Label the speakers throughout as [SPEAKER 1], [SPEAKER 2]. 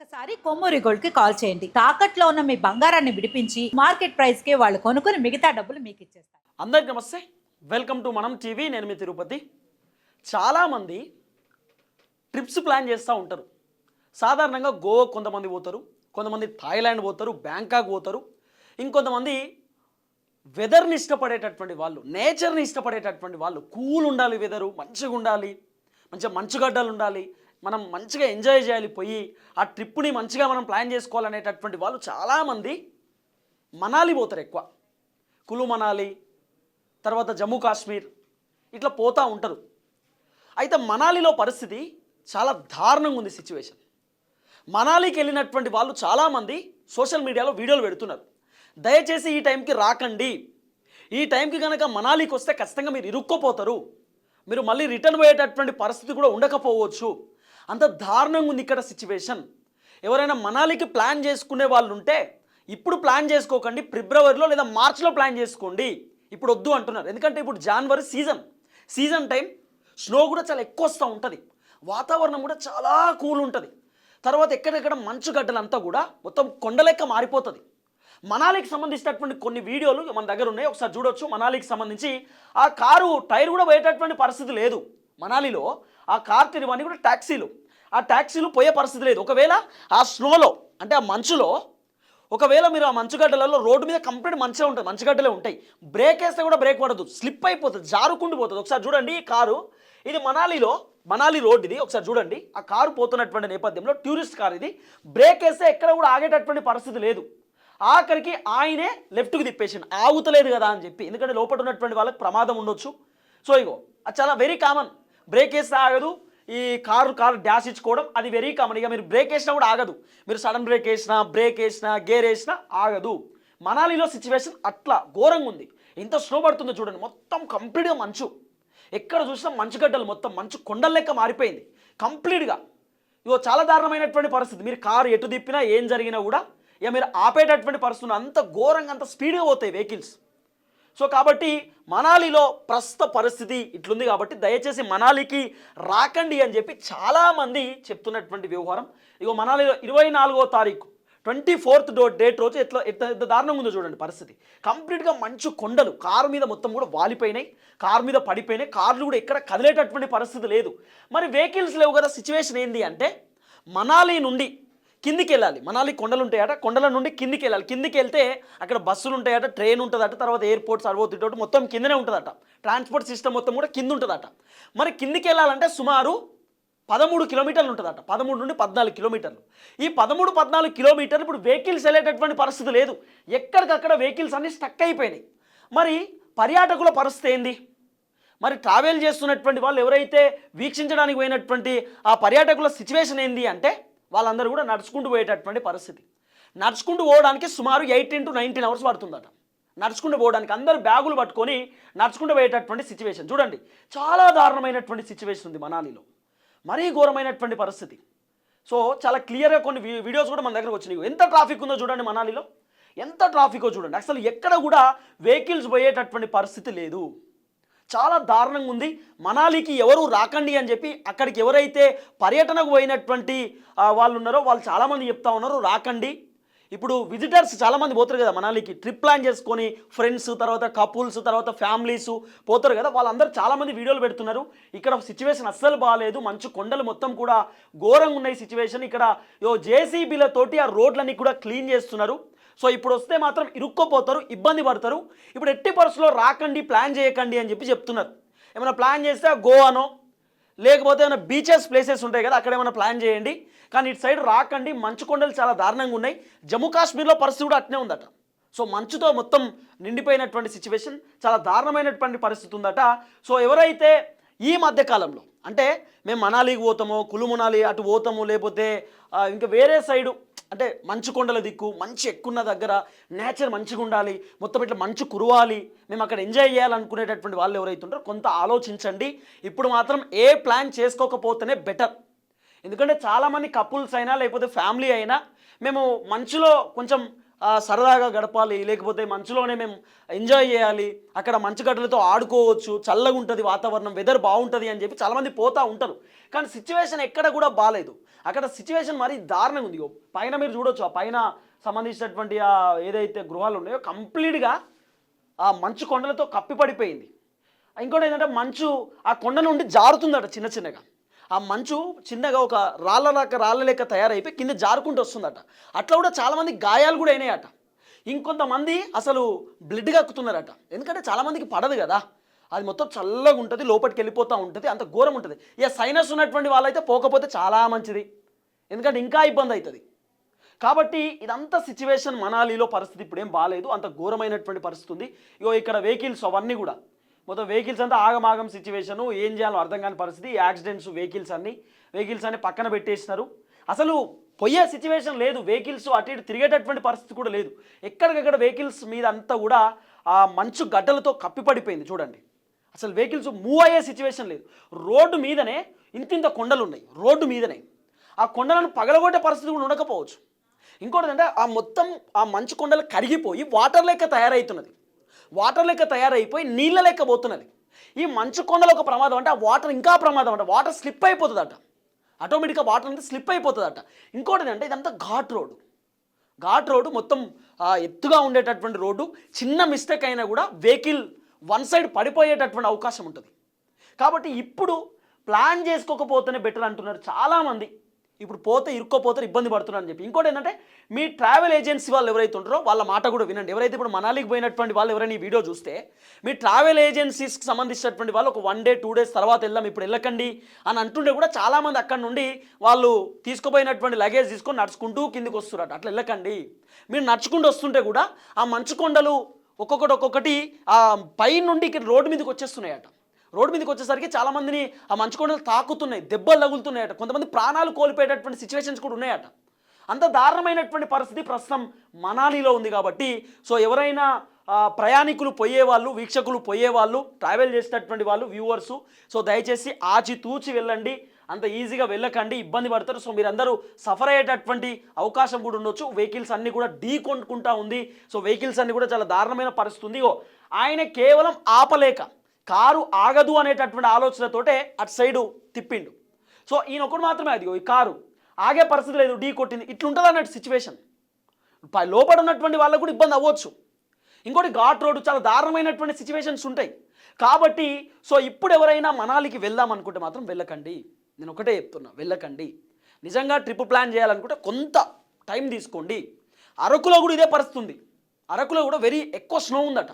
[SPEAKER 1] ఒక్కసారి కొమ్మూరి గోల్డ్కి కాల్ చేయండి. తాకట్లో ఉన్న మీ బంగారాన్ని విడిపించి మార్కెట్ ప్రైస్కి వాళ్ళు కొనుక్కుని మిగతా డబ్బులు మీకు ఇచ్చేస్తారు.
[SPEAKER 2] అందరికి నమస్తే. Welcome to Manam TV. నేను మీ తిరుపతి. చాలామంది ట్రిప్స్ ప్లాన్ చేస్తూ ఉంటారు. సాధారణంగా గోవా కొంతమంది పోతారు కొంతమంది థాయిలాండ్ పోతారు బ్యాంకాక్ పోతారు. ఇంకొంతమంది వెదర్ని ఇష్టపడేటటువంటి వాళ్ళు నేచర్ని ఇష్టపడేటటువంటి వాళ్ళు కూల్ ఉండాలి వెదరు మంచిగా ఉండాలి మంచిగా మంచుగడ్డలు ఉండాలి మనం మంచిగా ఎంజాయ్ చేయాలి పోయి ఆ ట్రిప్ని మంచిగా మనం ప్లాన్ చేసుకోవాలనేటటువంటి వాళ్ళు చాలామంది మనాలి పోతారు ఎక్కువ. కులు మనాలి తర్వాత జమ్మూ కాశ్మీర్ ఇట్లా పోతూ ఉంటారు. అయితే మనాలిలో పరిస్థితి చాలా దారుణంగా ఉంది సిచ్యువేషన్ మనాలికి వెళ్ళినటువంటి వాళ్ళు చాలామంది సోషల్ మీడియాలో వీడియోలు పెడుతున్నారు. దయచేసి ఈ టైంకి రాకండి. ఈ టైంకి కనుక మనాలికి వస్తే ఖచ్చితంగా మీరు ఇరుక్కోపోతారు. మీరు మళ్ళీ రిటర్న్ పోయేటటువంటి పరిస్థితి కూడా ఉండకపోవచ్చు. అంత దారుణంగా ఉంది ఇక్కడ సిచ్యువేషన్. ఎవరైనా మనాలికి ప్లాన్ చేసుకునే వాళ్ళు ఉంటే ఇప్పుడు ప్లాన్ చేసుకోకండి ఫిబ్రవరిలో లేదా మార్చిలో ప్లాన్ చేసుకోండి. ఇప్పుడు వద్దు అంటున్నారు. ఎందుకంటే ఇప్పుడు జనవరి సీజన్. సీజన్ టైం స్నో కూడా చాలా ఎక్కువ వస్తూ ఉంటుంది. వాతావరణం కూడా చాలా కూల్ ఉంటుంది. తర్వాత ఎక్కడెక్కడ మంచు గడ్డలంతా కూడా మొత్తం కొండలెక్క మారిపోతుంది. మనాలికి సంబంధించినటువంటి కొన్ని వీడియోలు మన దగ్గర ఉన్నాయి. ఒకసారి చూడొచ్చు. మనాలికి సంబంధించి ఆ కారు టైర్ కూడా పోయేటటువంటి పరిస్థితి లేదు. మనాలిలో ఆ కార్ తిరిగి కూడా ట్యాక్సీలు ఆ ట్యాక్సీలు పోయే పరిస్థితి లేదు. ఒకవేళ ఆ స్నోలో అంటే ఆ మంచులో ఒకవేళ మీరు ఆ మంచుగడ్డలలో రోడ్డు మీద కంప్లీట్ మంచిగా ఉంటుంది మంచుగడ్డలే ఉంటాయి. బ్రేక్ వేస్తే కూడా బ్రేక్ పడదు. స్లిప్ అయిపోతుంది జారుకుండి పోతుంది. ఒకసారి చూడండి ఈ కారు. ఇది మనాలిలో మనాలి రోడ్ ఇది. ఒకసారి చూడండి. ఆ కారు పోతున్నటువంటి నేపథ్యంలో టూరిస్ట్ కార్ ఇది. బ్రేక్ వేస్తే ఎక్కడ కూడా ఆగేటటువంటి పరిస్థితి లేదు. ఆఖరికి ఆయనే లెఫ్ట్కి తిప్పేసిండు. ఆగుతలేదు కదా అని చెప్పి. ఎందుకంటే లోపల ఉన్నటువంటి వాళ్ళకి ప్రమాదం ఉండొచ్చు. సో ఇగో అది చాలా వెరీ కామన్ బ్రేక్ వేస్తే ఆగదు ఈ కారు కారు డాష్ ఇచ్చుకోవడం అది వెరీ కామన్ ఇక మీరు బ్రేక్ వేసినా కూడా ఆగదు. మీరు సడన్ బ్రేక్ వేసినా బ్రేక్ వేసినా గేర్ వేసినా ఆగదు. మనాలిలో సిచ్యువేషన్ అట్లా ఘోరంగా ఉంది. ఎంత స్నో పడుతుందో చూడండి. మొత్తం కంప్లీట్గా మంచు. ఎక్కడ చూసినా మంచుగడ్డలు మొత్తం మంచు కొండల లెక్క మారిపోయింది. కంప్లీట్గా ఇగో చాలా దారుణమైనటువంటి పరిస్థితి. మీరు కారు ఎటు తిప్పినా ఏం జరిగినా కూడా ఇక మీరు ఆపేటటువంటి పరిస్థితులు అంత ఘోరంగా అంత స్పీడ్గా పోతాయి వెహికల్స్ సో కాబట్టి మనాలిలో ప్రస్తుత పరిస్థితి ఇట్లుంది కాబట్టి దయచేసి మనాలికి రాకండి అని చెప్పి చాలామంది చెప్తున్నటువంటి వ్యవహారం. ఇగో మనాలిలో ఇరవై నాలుగో తారీఖు ట్వంటీ ఫోర్త్ డో డేట్ రోజు ఎట్లా ఎంత ఎంత దారుణంగా ఉందో చూడండి పరిస్థితి. కంప్లీట్గా మంచు కొండలు కారు మీద మొత్తం కూడా వాలిపోయినాయి కారు మీద పడిపోయినాయి కార్లు కూడా ఎక్కడ కదిలేటటువంటి పరిస్థితి లేదు. మరి వెహికల్స్ లేవు కదా సిచ్యువేషన్ ఏంది అంటే మనాలి నుండి కిందికి వెళ్ళాలి మనాలి కొండలు ఉంటాయట కొండల నుండి కిందికి వెళ్ళాలి కిందికి వెళ్తే అక్కడ బస్సులు ఉంటాయట ట్రైన్ ఉంటుందట తర్వాత ఎయిర్పోర్ట్స్ అరవోతుంటే మొత్తం కిందనే ఉంటుందట. ట్రాన్స్పోర్ట్ సిస్టమ్ మొత్తం కూడా కింద ఉంటుందట మరి కిందికి వెళ్ళాలంటే సుమారు పదమూడు కిలోమీటర్లు ఉంటుందట పదమూడు నుండి పద్నాలుగు కిలోమీటర్లు. ఈ పదమూడు పద్నాలుగు కిలోమీటర్లు ఇప్పుడు వెహికల్స్ వెళ్ళేటటువంటి పరిస్థితి లేదు. ఎక్కడికక్కడ వెహికల్స్ అన్నీ స్టక్ అయిపోయినాయి. మరి పర్యాటకుల పరిస్థితి ఏంది? మరి ట్రావెల్ చేస్తున్నటువంటి వాళ్ళు ఎవరైతే వీక్షించడానికి పోయినటువంటి ఆ పర్యాటకుల సిచ్యువేషన్ ఏంది అంటే వాళ్ళందరూ కూడా నడుచుకుంటూ పోయేటటువంటి పరిస్థితి. నడుచుకుంటూ పోవడానికి సుమారు ఎయిటీన్ టు నైన్టీన్ అవర్స్ పడుతుందట. నడుచుకుంటూ పోవడానికి అందరు బ్యాగులు పట్టుకొని నడుచుకుంటూ పోయేటటువంటి సిచ్యువేషన్ చూడండి చాలా దారుణమైనటువంటి సిచ్యువేషన్ ఉంది మనాలిలో. మరీ ఘోరమైనటువంటి పరిస్థితి. సో చాలా క్లియర్గా కొన్ని వీడియోస్ కూడా మన దగ్గరకు వచ్చినాయి. ఎంత ట్రాఫిక్ ఉందో చూడండి మనాలిలో. ఎంత ట్రాఫికో చూడండి. అసలు ఎక్కడ కూడా వెహికల్స్ పోయేటటువంటి పరిస్థితి లేదు. చాలా దారుణంగా ఉంది. మనాలికి ఎవరు రాకండి అని చెప్పి అక్కడికి ఎవరైతే పర్యటనకు పోయినటువంటి వాళ్ళు ఉన్నారో వాళ్ళు చాలామంది చెప్తా ఉన్నారు రాకండి. ఇప్పుడు విజిటర్స్ చాలామంది పోతారు కదా మనాలికి. ట్రిప్ ప్లాన్ చేసుకొని ఫ్రెండ్స్ తర్వాత కపుల్స్ తర్వాత ఫ్యామిలీస్ పోతారు కదా. వాళ్ళందరూ చాలామంది వీడియోలు పెడుతున్నారు. ఇక్కడ సిచ్యువేషన్ అస్సలు బాగాలేదు మంచు కొండలు మొత్తం కూడా ఘోరంగా ఉన్నాయి సిచ్యువేషన్ ఇక్కడ యో జేసీబీలతోటి ఆ రోడ్లన్నీ కూడా క్లీన్ చేస్తున్నారు. సో ఇప్పుడు వస్తే మాత్రం ఇరుక్కోపోతారు ఇబ్బంది పడతారు. ఇప్పుడు ఎట్టి పరిస్థితుల్లో రాకండి ప్లాన్ చేయకండి అని చెప్పి చెప్తున్నారు. ఏమైనా ప్లాన్ చేస్తే గోవానో లేకపోతే ఏమైనా బీచెస్ ప్లేసెస్ ఉంటాయి కదా అక్కడ ఏమైనా ప్లాన్ చేయండి. కానీ ఇటు సైడ్ రాకండి మంచు కొండలు చాలా దారుణంగా ఉన్నాయి. జమ్మూ కాశ్మీర్లో పరిస్థితి కూడా అట్నే ఉందట. సో మంచుతో మొత్తం నిండిపోయినటువంటి సిచ్యువేషన్ చాలా దారుణమైనటువంటి పరిస్థితి ఉందట. సో ఎవరైతే ఈ మధ్యకాలంలో అంటే మేము మనాలికి పోతామో కులు మనాలి అటు పోతాము లేకపోతే ఇంకా వేరే సైడు అంటే మంచు కొండల దిక్కు మంచి ఎక్కున్న దగ్గర నేచర్ మంచిగా ఉండాలి మొత్తం ఇట్లా మంచు కురవాలి మేము అక్కడ ఎంజాయ్ చేయాలనుకునేటటువంటి వాళ్ళు ఎవరైతే ఉంటారో కొంత ఆలోచించండి. ఇప్పుడు మాత్రం ఏ ప్లాన్ చేసుకోకపోతేనే బెటర్ ఎందుకంటే చాలామంది కపుల్స్ అయినా లేకపోతే ఫ్యామిలీ అయినా మేము మంచులో కొంచెం సరదాగా గడపాలి. లేకపోతే మంచులోనే మేము ఎంజాయ్ చేయాలి. అక్కడ మంచు గడ్డలతో ఆడుకోవచ్చు. చల్లగా ఉంటుంది వాతావరణం వెదర్ బాగుంటుంది అని చెప్పి చాలామంది పోతూ ఉంటారు. కానీ సిచ్యువేషన్ ఎక్కడ కూడా బాగాలేదు అక్కడ సిచ్యువేషన్ మరీ దారుణంగా ఉంది. పైన మీరు చూడొచ్చు. ఆ పైన సంబంధించినటువంటి ఆ ఏదైతే గృహాలు ఉన్నాయో కంప్లీట్గా ఆ మంచు కొండలతో కప్పిపడిపోయింది ఇంకోటి ఏంటంటే మంచు ఆ కొండ నుండి జారుతుందట చిన్న చిన్నగా. ఆ మంచు చిన్నగా ఒక రాళ్ళ లాక రాళ్ళ లెక్క తయారైపోయి కింద జారుకుంటూ వస్తుందట. అట్లా కూడా చాలామంది గాయాలు కూడా అయినాయట. ఇంకొంతమంది అసలు బ్లడ్ కక్కుతున్నారట ఎందుకంటే చాలామందికి పడదు కదా. అది మొత్తం చల్లగా ఉంటుంది లోపలికి వెళ్ళిపోతూ ఉంటుంది అంత ఘోరం ఉంటుంది. ఇక సైనస్ ఉన్నటువంటి వాళ్ళైతే పోకపోతే చాలా మంచిది. ఎందుకంటే ఇంకా ఇబ్బంది అవుతుంది కాబట్టి ఇదంతా సిచ్యువేషన్ మనాలిలో పరిస్థితి ఇప్పుడు ఏం బాగాలేదు అంత ఘోరమైనటువంటి పరిస్థితి ఉంది. ఇగో ఇక్కడ వెహికల్స్ అవన్నీ కూడా మొత్తం వెహికల్స్ అంతా ఆగమాగం సిచ్యువేషను ఏం చేయాలో అర్థం కాని పరిస్థితి యాక్సిడెంట్స్ వెహికల్స్ అన్ని వెహికల్స్ అన్ని పక్కన పెట్టేసినారు. అసలు పోయే సిచ్యువేషన్ లేదు వెహికల్స్ అటు ఇటు తిరిగేటటువంటి పరిస్థితి కూడా లేదు. ఎక్కడికక్కడ వెహికల్స్ మీద అంతా కూడా ఆ మంచు గడ్డలతో కప్పిపడిపోయింది చూడండి. అసలు వెహికల్స్ మూవ్ అయ్యే సిచ్యువేషన్ లేదు. రోడ్డు మీదనే ఇంతింత కొండలు ఉన్నాయి రోడ్డు మీదనే. ఆ కొండలను పగలగొట్టే పరిస్థితి కూడా ఉండకపోవచ్చు. ఇంకోటి అంటే ఆ మొత్తం ఆ మంచు కొండలు కరిగిపోయి వాటర్ లెక్క తయారవుతున్నది వాటర్ లెక్క తయారైపోయి నీళ్ళ లెక్క పోతున్నది. ఈ మంచు కొండలు ఒక ప్రమాదం అంటే ఆ వాటర్ ఇంకా ప్రమాదం అంట. వాటర్ స్లిప్ అయిపోతుందట. ఆటోమేటిక్గా వాటర్ అనేది స్లిప్ అయిపోతుందట. ఇంకోటి అంటే ఇదంతా ఘాట్ రోడ్ ఘాట్ రోడ్డు మొత్తం ఎత్తుగా ఉండేటటువంటి రోడ్డు. చిన్న మిస్టేక్ అయినా కూడా వెహికల్ వన్ సైడ్ పడిపోయేటటువంటి అవకాశం ఉంటుంది. కాబట్టి ఇప్పుడు ప్లాన్ చేసుకోకపోతేనే బెటర్ అంటున్నారు చాలామంది. ఇప్పుడు పోతే ఇరుక్కోపోతే ఇబ్బంది పడుతున్నారు అని చెప్పి. ఇంకోటి ఏంటంటే మీ ట్రావెల్ ఏజెన్సీ వాళ్ళు ఎవరైతే ఉంటారో వాళ్ళ మాట కూడా వినండి. ఎవరైతే ఇప్పుడు మనాలికి పోయినటువంటి వాళ్ళు ఎవరైనా ఈ వీడియో చూస్తే మీ ట్రావెల్ ఏజెన్సీస్కి సంబంధించినటువంటి వాళ్ళు ఒక వన్ డే టూ డేస్ తర్వాత వెళ్దాం ఇప్పుడు వెళ్ళకండి అని అంటుండే కూడా చాలామంది అక్కడ నుండి వాళ్ళు తీసుకుపోయినటువంటి లగేజ్ తీసుకొని నడుచుకుంటూ కిందికి వస్తున్నారు అట్లా వెళ్ళకండి. మీరు నడుచుకుంటూ వస్తుంటే కూడా ఆ మంచు కొండలు ఒక్కొక్కటి ఒక్కొక్కటి ఆ పై నుండి ఇక్కడ రోడ్డు మీదకి వచ్చేస్తున్నాయట. రోడ్డు మీదకి వచ్చేసరికి చాలా మందిని ఆ మంచు కొండలు తాకుతున్నాయి దెబ్బలు తగులుతున్నాయట. కొంతమంది ప్రాణాలు కోల్పోయేటటువంటి సిచ్యువేషన్స్ కూడా ఉన్నాయట. అంత దారుణమైనటువంటి పరిస్థితి ప్రస్తుతం మనాలిలో ఉంది కాబట్టి సో ఎవరైనా ప్రయాణికులు ప్రయాణికులు పోయేవాళ్ళు వీక్షకులు పోయేవాళ్ళు ట్రావెల్ చేసేటటువంటి వాళ్ళు వ్యూవర్సు సో దయచేసి ఆచి తూచి వెళ్ళండి. అంత ఈజీగా వెళ్ళకండి ఇబ్బంది పడతారు. సో మీరందరూ సఫర్ అయ్యేటటువంటి అవకాశం కూడా ఉండొచ్చు. వెహికల్స్ అన్నీ కూడా ఢీ కొనుక్కుంటా ఉంది. సో వెహికల్స్ అన్నీ కూడా చాలా దారుణమైన పరిస్థితి ఉంది. ఓ ఆయన కేవలం ఆపలేక కారు ఆగదు అనేటటువంటి ఆలోచనతోటే అటు సైడు తిప్పిండు. సో ఈయన ఒకటి మాత్రమే అది ఈ కారు ఆగే పరిస్థితి లేదు ఢీ కొట్టింది. ఇట్లుంటుంది అన్నట్టు సిచ్యువేషన్ లోపల ఉన్నటువంటి వాళ్ళకు కూడా ఇబ్బంది అవ్వచ్చు. ఇంకోటి ఘాట్ రోడ్డు చాలా దారుణమైనటువంటి సిచ్యువేషన్స్ ఉంటాయి. కాబట్టి సో ఇప్పుడు ఎవరైనా మనాలికి వెళ్దాం అనుకుంటే మాత్రం వెళ్ళకండి. నేను ఒకటే చెప్తున్నా వెళ్ళకండి. నిజంగా ట్రిప్ ప్లాన్ చేయాలనుకుంటే కొంత టైం తీసుకోండి. అరకులో కూడా ఇదే పరిస్థితి ఉంది. అరకులో కూడా వెరీ ఎక్కువ స్నో ఉందట.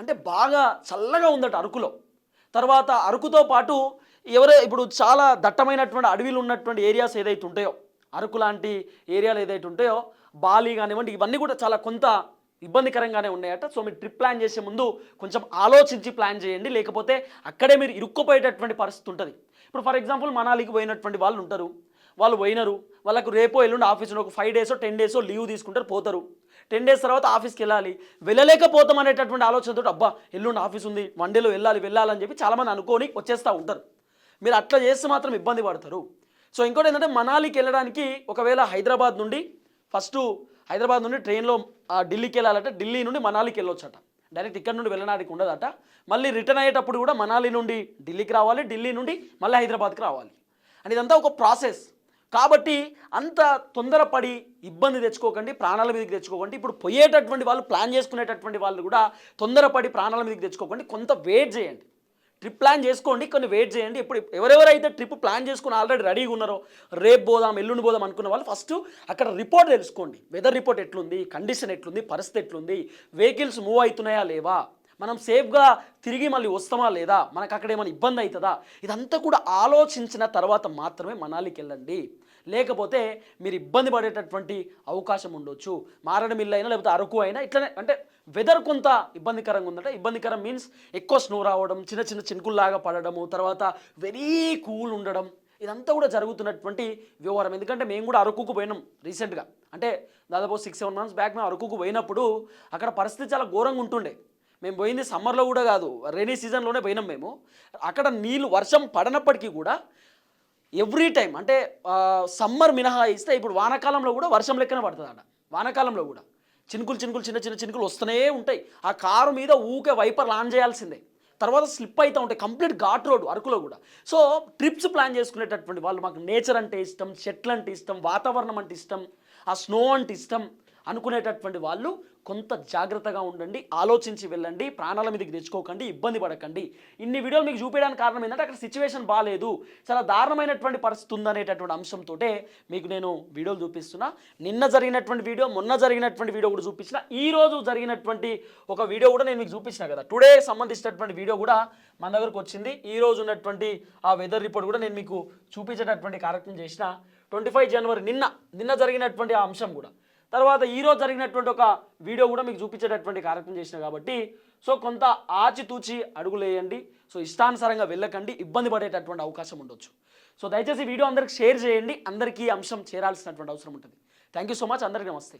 [SPEAKER 2] అంటే బాగా చల్లగా ఉందట అరకులో. తర్వాత అరకుతో పాటు ఎవరో ఇప్పుడు చాలా దట్టమైనటువంటి అడవిలు ఉన్నటువంటి ఏరియాస్ ఏదైతే ఉంటాయో అరకు లాంటి ఏరియాలు ఏదైతే ఉంటాయో బాలి కానివ్వండి ఇవన్నీ కూడా చాలా కొంత ఇబ్బందికరంగానే ఉన్నాయట. సో మీరు ట్రిప్ ప్లాన్ చేసే ముందు కొంచెం ఆలోచించి ప్లాన్ చేయండి. లేకపోతే అక్కడే మీరు ఇరుక్కుపోయేటటువంటి పరిస్థితి ఉంటుంది. ఇప్పుడు ఫర్ ఎగ్జాంపుల్ మనాలికి పోయినటువంటి వాళ్ళు ఉంటారు. వాళ్ళు పోయినారు. వాళ్ళకు రేపో ఎల్లుండి ఆఫీస్లో ఒక ఫైవ్ డేసో టెన్ డేసో లీవ్ తీసుకుంటారు పోతారు. టెన్ డేస్ తర్వాత ఆఫీస్కి వెళ్ళాలి. వెళ్ళలేకపోతాం అనేటటువంటి ఆలోచనతో అబ్బా ఎల్లుండి ఆఫీస్ ఉంది వన్ డేలో వెళ్ళాలి వెళ్ళాలని చెప్పి చాలామంది అనుకోని వచ్చేస్తూ ఉంటారు. మీరు అట్లా చేస్తే మాత్రం ఇబ్బంది పడతారు. సో ఇంకోటి ఏంటంటే మనాలికి వెళ్ళడానికి ఒకవేళ హైదరాబాద్ నుండి ఫస్ట్ హైదరాబాద్ నుండి ట్రైన్లో ఢిల్లీకి వెళ్ళాలంటే ఢిల్లీ నుండి మనాలికి వెళ్ళొచ్చట. డైరెక్ట్ ఇక్కడ నుండి వెళ్ళడానికి ఉండదట. మళ్ళీ రిటర్న్ అయ్యేటప్పుడు కూడా మనాలి నుండి ఢిల్లీకి రావాలి ఢిల్లీ నుండి మళ్ళీ హైదరాబాద్కి రావాలి. అని ఇదంతా ఒక ప్రాసెస్. కాబట్టి అంత తొందరపడి ఇబ్బంది తెచ్చుకోకండి ప్రాణాల మీదకి తెచ్చుకోకండి. ఇప్పుడు పోయేటటువంటి వాళ్ళు ప్లాన్ చేసుకునేటటువంటి వాళ్ళు కూడా తొందరపడి ప్రాణాల మీదకి తెచ్చుకోకండి. కొంత వెయిట్ చేయండి. ట్రిప్ ప్లాన్ చేసుకోండి కొన్ని వెయిట్ చేయండి. ఇప్పుడు ఎవరెవరైతే ట్రిప్ ప్లాన్ చేసుకుని ఆల్రెడీ రెడీగా ఉన్నారో రేపు పోదాం ఎల్లుండి పోదాం అనుకున్న వాళ్ళు ఫస్ట్ అక్కడ రిపోర్ట్ తెలుసుకోండి. వెదర్ రిపోర్ట్ ఎట్లుంది కండిషన్ ఎట్లుంది పరిస్థితి ఎట్లుంది వెహికల్స్ మూవ్ అవుతున్నాయా లేవా? మనం సేఫ్గా తిరిగి మళ్ళీ వస్తామా లేదా? మనకు అక్కడ ఏమైనా ఇబ్బంది అవుతుందా? ఇదంతా కూడా ఆలోచించిన తర్వాత మాత్రమే మనాలికి వెళ్ళండి. లేకపోతే మీరు ఇబ్బంది పడేటటువంటి అవకాశం ఉండొచ్చు. మారడమిల్లు అయినా లేకపోతే అరకు అయినా ఇట్లనే అంటే వెదర్ కొంత ఇబ్బందికరంగా ఉందంటే ఇబ్బందికరం మీన్స్ ఎక్కువ స్నో రావడం చిన్న చిన్న చినుకుల్లాగా పడడము తర్వాత వెరీ కూల్ ఉండడం. ఇదంతా కూడా జరుగుతున్నటువంటి వ్యవహారం. ఎందుకంటే మేము కూడా అరకుకు పోయినాం రీసెంట్గా అంటే దాదాపు సిక్స్ సెవెన్ మంత్స్ బ్యాక్ మేము అరకుకు పోయినప్పుడు అక్కడ పరిస్థితి చాలా ఘోరంగా ఉంటుండే. మేము పోయింది సమ్మర్లో కూడా కాదు రైనీ సీజన్లోనే పోయినాం మేము. అక్కడ నీళ్ళు వర్షం పడనప్పటికీ కూడా ఎవ్రీ టైం అంటే సమ్మర్ మినహాయిస్తే ఇప్పుడు వానాకాలంలో కూడా వర్షం లెక్కన పడుతుందట. వానాకాలంలో కూడా చినుకులు చినుకులు చిన్న చిన్న చినుకులు వస్తూనే ఉంటాయి. ఆ కారు మీద ఊకే వైపర్ లాన్ చేయాల్సిందే. తర్వాత స్లిప్ అవుతూ ఉంటాయి కంప్లీట్ ఘాట్ రోడ్ అరకులో కూడా. సో ట్రిప్స్ ప్లాన్ చేసుకునేటటువంటి వాళ్ళు మాకు నేచర్ అంటే ఇష్టం చెట్లు అంటే ఇష్టం వాతావరణం అంటే ఇష్టం ఆ స్నో అంటే ఇష్టం అనుకునేటటువంటి వాళ్ళు కొంత జాగ్రత్తగా ఉండండి ఆలోచించి వెళ్ళండి ప్రాణాల మీదకి తెచ్చుకోకండి ఇబ్బంది పడకండి. ఇన్ని వీడియోలు మీకు చూపించడానికి కారణం ఏంటంటే అక్కడ సిచ్యువేషన్ బాగాలేదు చాలా దారుణమైనటువంటి పరిస్థితి ఉందనేటటువంటి అంశంతో మీకు నేను వీడియోలు చూపిస్తున్నా. నిన్న జరిగినటువంటి వీడియో మొన్న జరిగినటువంటి వీడియో కూడా చూపించిన. ఈ రోజు జరిగినటువంటి ఒక వీడియో కూడా నేను మీకు చూపించిన కదా. టుడే సంబంధించినటువంటి వీడియో కూడా మన దగ్గరకు వచ్చింది. ఈ రోజు ఉన్నటువంటి ఆ వెదర్ రిపోర్ట్ కూడా నేను మీకు చూపించేటటువంటి కార్యక్రమం చేసిన. ట్వంటీ ఫైవ్ జనవరి నిన్న నిన్న జరిగినటువంటి ఆ అంశం కూడా. తర్వాత ఈరోజు జరిగినటువంటి ఒక వీడియో కూడా మీకు చూపించేటటువంటి కార్యక్రమం చేసిన కాబట్టి సో కొంత ఆచితూచి అడుగులేయండి సో ఇష్టానుసారంగా వెళ్ళకండి ఇబ్బంది పడేటటువంటి అవకాశం ఉండొచ్చు. సో దయచేసి వీడియో అందరికి షేర్ చేయండి అందరికీ అంశం చేరాల్సినటువంటి అవసరం ఉంటుంది. థ్యాంక్ యూ సో మచ్ అందరికీ నమస్తే.